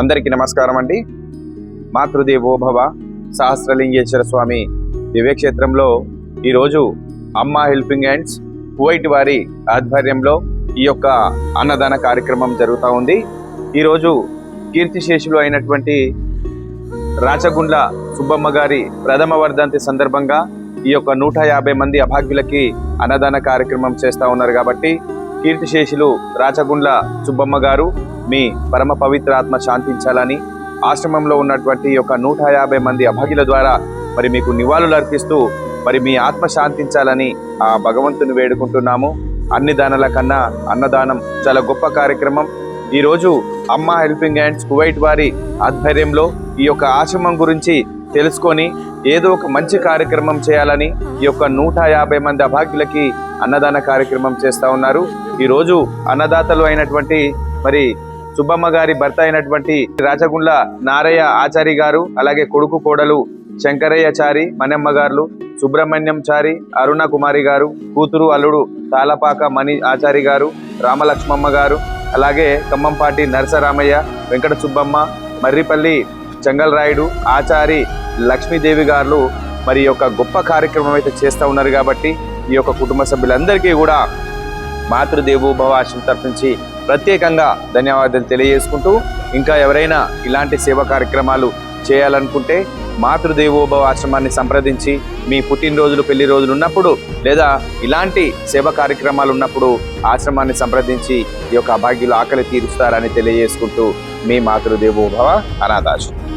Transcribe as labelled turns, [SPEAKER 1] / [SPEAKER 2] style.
[SPEAKER 1] అందరికీ నమస్కారం అండి. మాతృదేవోభవ సహస్రలింగేశ్వర స్వామి దివ్యక్షేత్రంలో ఈరోజు అమ్మ హెల్పింగ్ హ్యాండ్స్ కువైట్ వారి ఆధ్వర్యంలో ఈ యొక్క అన్నదాన కార్యక్రమం జరుగుతూ ఉంది. ఈరోజు కీర్తిశేషులు అయినటువంటి రాచగుండ్ల సుబ్బమ్మ గారి ప్రథమ వర్ధంతి సందర్భంగా ఈ యొక్క నూట యాభై మంది అభాగ్యులకి అన్నదాన కార్యక్రమం చేస్తూ ఉన్నారు కాబట్టి కీర్తిశేషులు రాచగుండ్ల సుబ్బమ్మ గారు మీ పరమ పవిత్ర ఆత్మ శాంతించాలని ఆశ్రమంలో ఉన్నటువంటి ఈ యొక్క నూట యాభై మంది అభాగ్యుల ద్వారా మరి మీకు నివాళులు అర్పిస్తూ మరి మీ ఆత్మ శాంతించాలని ఆ భగవంతుని వేడుకుంటున్నాము. అన్ని దానాల కన్నా అన్నదానం చాలా గొప్ప కార్యక్రమం. ఈరోజు అమ్మ హెల్పింగ్ హ్యాండ్స్ కువైట్ వారి ఆధ్వర్యంలో ఈ యొక్క ఆశ్రమం గురించి తెలుసుకొని ఏదో ఒక మంచి కార్యక్రమం చేయాలని ఈ యొక్క నూట యాభై మంది అభాగ్యులకి అన్నదాన కార్యక్రమం చేస్తా ఉన్నారు. ఈరోజు అన్నదాతలు అయినటువంటి మరి సుబ్బమ్మ గారి భర్త అయినటువంటి రాచగుండ్ల నారయ్య ఆచారి గారు అలాగే కొడుకు కోడలు శంకరయ్య చారి మనమ్మ గారు సుబ్రహ్మణ్యం చారి అరుణ కుమారి గారు కూతురు అల్లుడు తాలపాక మణి ఆచారి గారు రామలక్ష్మమ్మ గారు అలాగే ఖమ్మంపాటి నరసరామయ్య వెంకట సుబ్బమ్మ మర్రిపల్లి చెంగల్రాయుడు ఆచారి లక్ష్మీదేవి గారు మరి యొక్క గొప్ప కార్యక్రమం అయితే చేస్తూ ఉన్నారు కాబట్టి ఈ యొక్క కుటుంబ సభ్యులందరికీ కూడా మాతృదేవోభవ ఆశం తరఫు ప్రత్యేకంగా ధన్యవాదాలు తెలియజేసుకుంటూ ఇంకా ఎవరైనా ఇలాంటి సేవా కార్యక్రమాలు చేయాలనుకుంటే మాతృదేవోభవ ఆశ్రమాన్ని సంప్రదించి మీ పుట్టినరోజులు పెళ్ళి రోజులు ఉన్నప్పుడు లేదా ఇలాంటి సేవ కార్యక్రమాలు ఉన్నప్పుడు ఆశ్రమాన్ని సంప్రదించి ఈ యొక్క అభాగ్యులు ఆకలి తీరుస్తారని తెలియజేసుకుంటూ మీ మాతృదేవోభవ అనాథాశ్రమం.